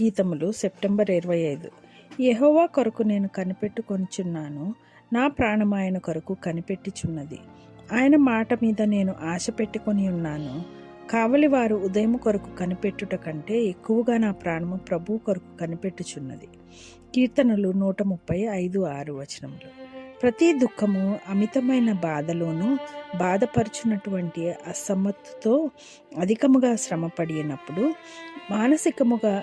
గీతములు September ఇరవై ఐదు. యెహోవా కొరకు నేను కనిపెట్టుకొనిచున్నాను నా ప్రాణం ఆయన కొరకు కనిపెట్టుచున్నది. ఆయన మాట మీద నేను ఆశ పెట్టుకొని ఉన్నాను. కావలి వారు ఉదయం కొరకు కనిపెట్టుట కంటే ఎక్కువగా నా ప్రాణము ప్రభు కొరకు కనిపెట్టుచున్నది. కీర్తనలు నూట ముప్పై ఐదు ఆరు వచనములు. ప్రతి దుఃఖము అమితమైన బాధలోనూ బాధపరుచున్నటువంటి అసమ్మతితో అధికముగా శ్రమపడినప్పుడు మానసికముగా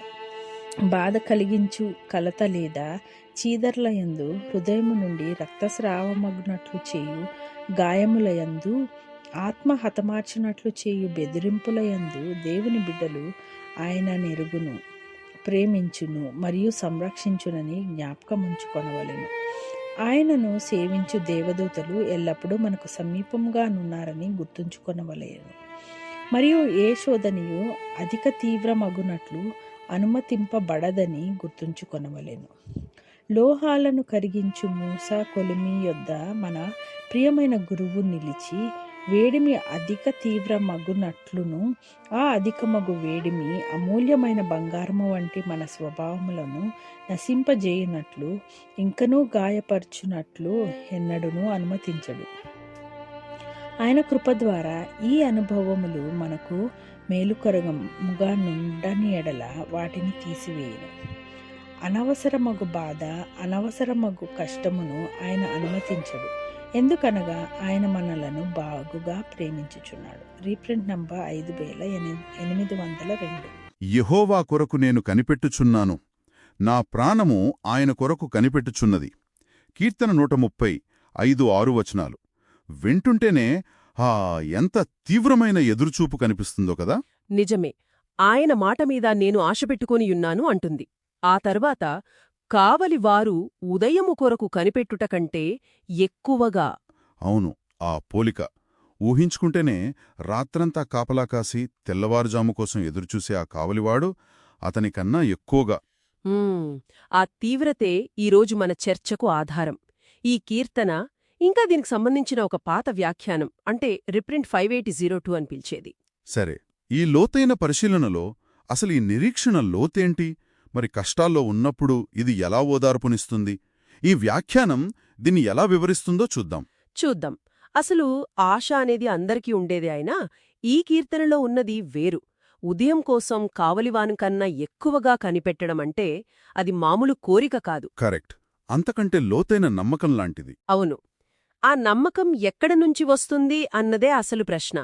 బాధ కలిగించు కలత లేదా చీదర్ల యందు హృదయము నుండి రక్తస్రావమగునట్లు చేయు గాయముల యందు ఆత్మ హతమార్చినట్లు చేయు బెదిరింపుల యందు దేవుని బిడ్డలు ఆయన నెరుగును ప్రేమించును మరియు సంరక్షించునని జ్ఞాపకం ఉంచుకొనవలెను ఆయనను సేవించు దేవదూతలు ఎల్లప్పుడూ మనకు సమీపంగా నున్నారని గుర్తుంచుకొనవలేను. మరియు ఏ శోధనయు అధిక తీవ్రమగునట్లు అనుమతింపబడదని గుర్తుంచుకొనవలెను. లోహాలను కరిగించు మూస కొలిమి యొద్ద మన ప్రియమైన గురువు నిలిచి వేడిమి అధిక తీవ్ర మగునట్లును ఆ అధికమగు వేడిమి అమూల్యమైన బంగారము వంటి మన స్వభావములను నశింపజేయనట్లు ఇంకనూ గాయపరచునట్లు ఎన్నడూనూ అనుమతించడు. ఆయన కృప ద్వారా ఈ అనుభవములు మనకు మేలుకరగముగా నుండని ఎడల వాటిని తీసివేయను. అనవసరమగు బాధ అనవసరమగు కష్టమును ఆయన అనుమతించడు. ఎందుకనగా ఆయన మనలను బాగుగా ప్రేమించుచున్నాడు. రీప్రింట్ నంబర్ ఐదు వేల ఎనిమిది వందల రెండు. యహోవా కొరకు నేను కనిపెట్టుచున్నాను. నా ప్రాణము ఆయన కొరకు కనిపెట్టుచున్నది. కీర్తన నూట ముప్పై ఐదు ఆరు వచనాలు. వింటుంటేనే ఆ ఎంత తీవ్రమైన ఎదురుచూపు కనిపిస్తుందో కదా. నిజమే. ఆయన మాట మీద నేను ఆశపెట్టుకొనియున్నాను అంటుంది. ఆ తర్వాత కావలి వారు ఉదయము కొరకు కనిపెట్టుట కంటే ఎక్కువగా అవును ఆ పోలిక. ఊహించుకుంటేనే రాత్రంతా కాపలా కాసి తెల్లవారుజాము కోసం ఎదురుచూసే ఆ కావలివాడు అతనికన్నా ఎక్కువగా. ఆ తీవ్రతే ఈరోజు మన చర్చకు ఆధారం. ఈ కీర్తన ఇంకా దీనికి సంబంధించిన ఒక పాత వ్యాఖ్యానం అంటే reprint five eighty zero two అని పిలిచేది. సరే ఈ లోతైన పరిశీలనలో అసలు ఈ నిరీక్షణ లోతేంటి? మరి కష్టాల్లో ఉన్నప్పుడు ఇది ఎలా ఓదార్పునిస్తుంది? ఈ వ్యాఖ్యానం దీన్ని ఎలా వివరిస్తుందో చూద్దాం. చూద్దాం. అసలు ఆశ అనేది అందరికీ ఉండేదే అయినా ఈ కీర్తనలో ఉన్నది వేరు. ఉదయం కోసం కావలివాను కన్నా ఎక్కువగా కనిపెట్టడం అంటే అది మామూలు కోరిక కాదు. కరెక్ట్. అంతకంటే లోతైన నమ్మకం లాంటిది. అవును. ఆ నమ్మకం ఎక్కడ నుంచి వస్తుంది అన్నదే అసలు ప్రశ్న.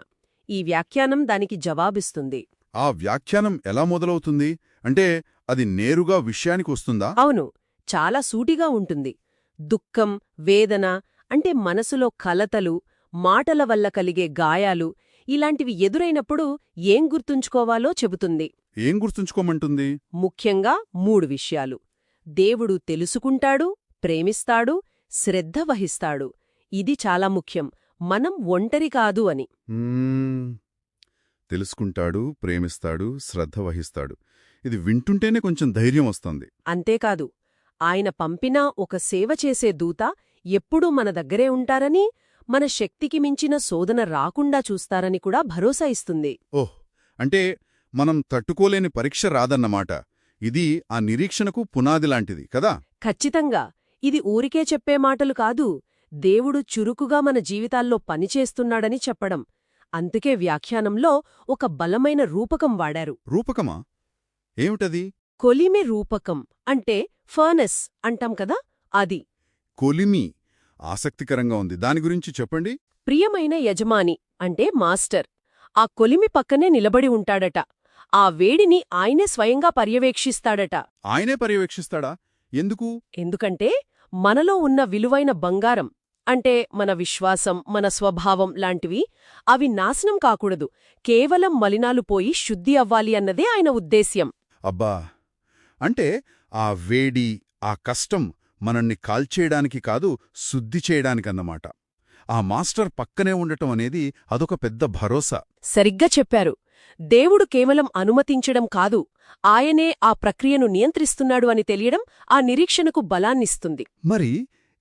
ఈ వ్యాఖ్యానం దానికి జవాబిస్తుంది. ఆ వ్యాఖ్యానం ఎలా మొదలవుతుంది? అంటే అది నేరుగా విషయానికి వస్తుందా? అవును చాలా సూటిగా ఉంటుంది. దుఃఖం వేదన అంటే మనసులో కలతలు మాటల వల్ల కలిగే గాయాలు ఇలాంటివి ఎదురైనప్పుడు ఏం గుర్తుంచుకోవాలో చెబుతుంది. ఏం గుర్తుంచుకోమంటుంది? ముఖ్యంగా మూడు విషయాలు. దేవుడు తెలుసుకుంటాడు ప్రేమిస్తాడు శ్రద్ధ వహిస్తాడు. ఇది చాలా ముఖ్యం. మనం ఒంటరి కాదు అని. తెలుసుకుంటాడు ప్రేమిస్తాడు శ్రద్ధ వహిస్తాడు. ఇది వింటుంటేనే కొంచెం ధైర్యం వస్తుంది. అంతేకాదు ఆయన పంపినా ఒక సేవ చేసే దూత ఎప్పుడూ మన దగ్గరే ఉంటారని మన శక్తికి మించిన శోధన రాకుండా చూస్తారని కూడా భరోసా ఇస్తుంది. ఓహ్! అంటే మనం తట్టుకోలేని పరీక్ష రాదన్నమాట. ఇది ఆ నిరీక్షణకు పునాది లాంటిది కదా? ఖచ్చితంగా. ఇది ఊరికే చెప్పే మాటలు కాదు. దేవుడు చురుకుగా మన జీవితాల్లో పనిచేస్తున్నాడని చెప్పడం. అందుకే వ్యాఖ్యానంలో ఒక బలమైన రూపకం వాడారు. రూపకమా? ఏమిటది? కొలిమి రూపకం అంటే ఫర్నెస్ అంటాం కదా అది. కొలిమి ఆసక్తికరంగా ఉంది. దాని గురించి చెప్పండి. ప్రియమైన యజమాని అంటే మాస్టర్. ఆ కొలిమి పక్కనే నిలబడి ఉంటాడట. ఆ వేడిని ఆయనే స్వయంగా పర్యవేక్షిస్తాడట. ఆయనే పర్యవేక్షిస్తాడా? ఎందుకు? ఎందుకంటే మనలో ఉన్న విలువైన బంగారం అంటే మన విశ్వాసం మన స్వభావం లాంటివి అవి నాశనం కాకూడదు. కేవలం మలినాలు పోయి శుద్ధి అవ్వాలి అన్నదే ఆయన ఉద్దేశ్యం. అబ్బా! అంటే ఆ వేడి ఆ కష్టం మనల్ని కాల్చేయడానికి కాదు శుద్ధి చేయడానికన్నమాట. ఆ మాస్టర్ పక్కనే ఉండటం అనేది అదొక పెద్ద భరోసా. సరిగ్గా చెప్పారు. దేవుడు కేవలం అనుమతించడం కాదు ఆయనే ఆ ప్రక్రియను నియంత్రిస్తున్నాడు అని తెలియడం ఆ నిరీక్షణకు బలాన్నిస్తుంది. మరి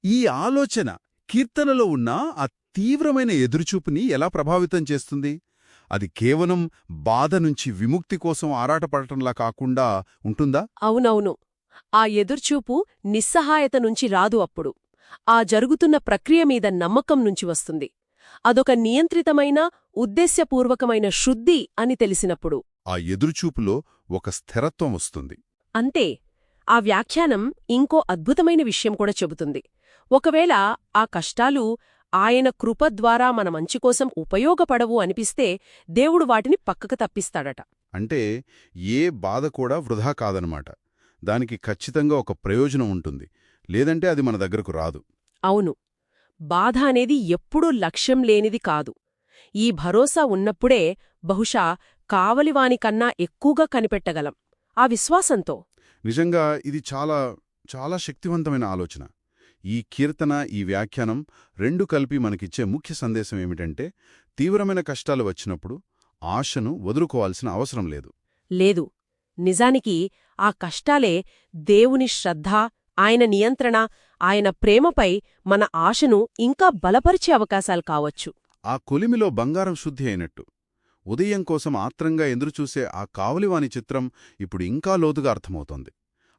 ఈ ఆలోచన కీర్తనలో ఉన్న ఆ తీవ్రమైన ఎదురుచూపుని ఎలా ప్రభావితం చేస్తుంది? అది కేవలం బాధ నుంచి విముక్తి కోసం ఆరాటపడటంలా కాకుండా ఉంటుందా? అవునవును. ఆ ఎదుర్చూపు నిస్సహాయత నుంచి రాదు అప్పుడు. ఆ జరుగుతున్న ప్రక్రియ మీద నమ్మకం నుంచి వస్తుంది. అదొక నియంత్రితమైన ఉద్దేశ్యపూర్వకమైన శుద్ధి అని తెలిసినప్పుడు. ఆ ఎదురుచూపులో ఒక స్థిరత్వం వస్తుంది. అంతే ఆ వ్యాఖ్యానం ఇంకో అద్భుతమైన విషయం కూడా చెబుతుంది. ఒకవేళ ఆ కష్టాలు ఆయన కృప ద్వారా మన మంచి కోసం ఉపయోగపడవు అనిపిస్తే దేవుడు వాటిని పక్కకు తప్పిస్తాడట. అంటే ఏ బాధ కూడా వృధా కాదనమాట. దానికి ఖచ్చితంగా ఒక ప్రయోజనం ఉంటుంది. లేదంటే అది మన దగ్గరకు రాదు. అవును బాధ అనేది ఎప్పుడూ లక్ష్యం లేనిది కాదు. ఈ భరోసా ఉన్నప్పుడే బహుశా కావలివానికన్నా ఎక్కువగా కనిపెట్టగలం. ఆ విశ్వాసంతో. నిజంగా ఇది చాలా చాలా శక్తివంతమైన ఆలోచన. ఈ కీర్తన ఈ వ్యాఖ్యానం రెండు కలిపి మనకిచ్చే ముఖ్య సందేశం ఏమిటంటే తీవ్రమైన కష్టాలు వచ్చినప్పుడు ఆశను వదులుకోవాల్సిన అవసరం లేదు. లేదు. నిజానికి ఆ కష్టాలే దేవుని శ్రద్ధ ఆయన నియంత్రణ ఆయన ప్రేమపై మన ఆశను ఇంకా బలపరిచే అవకాశాలు కావచ్చు. ఆ కొలిమిలో బంగారం శుద్ధి అయినట్టు. ఉదయం కోసం ఆత్రంగా ఎదురుచూసే ఆ కావలివాని చిత్రం ఇప్పుడు ఇంకా లోతుగా అర్థమవుతోంది.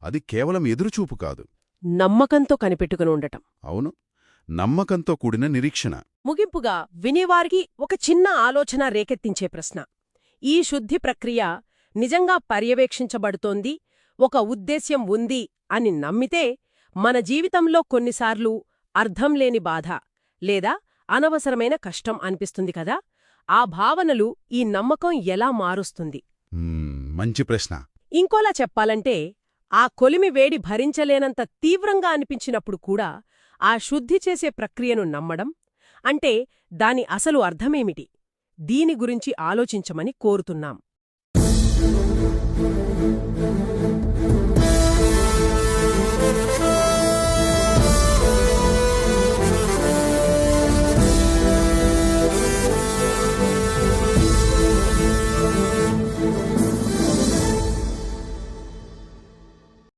అది కేవలం ఎదురుచూపు కాదు. నమ్మకంతో కనిపెట్టుకుని ఉండటం. అవును. నమ్మకంతో కూడిన నిరీక్షణ. ముగింపుగా వినేవారికి ఒక చిన్న ఆలోచన రేకెత్తించే ప్రశ్న. ఈ శుద్ధి ప్రక్రియ నిజంగా పర్యవేక్షించబడుతోంది? ఒక ఉద్దేశ్యం ఉంది అని నమ్మితే మన జీవితంలో కొన్నిసార్లు అర్థం లేని బాధ. లేదా అనవసరమైన కష్టం అనిపిస్తుంది కదా? ఆ భావనలు ఈ నమ్మకం ఎలా మారుస్తుంది? మంచి ప్రశ్న. ఇంకోలా చెప్పాలంటే ఆ కొలిమి వేడి భరించలేనంత తీవ్రంగా అనిపించినప్పుడు కూడా ఆ శుద్ధి చేసే ప్రక్రియను నమ్మడం అంటే దాని అసలు అర్థమేమిటి? దీని గురించి ఆలోచించమని కోరుతున్నాం.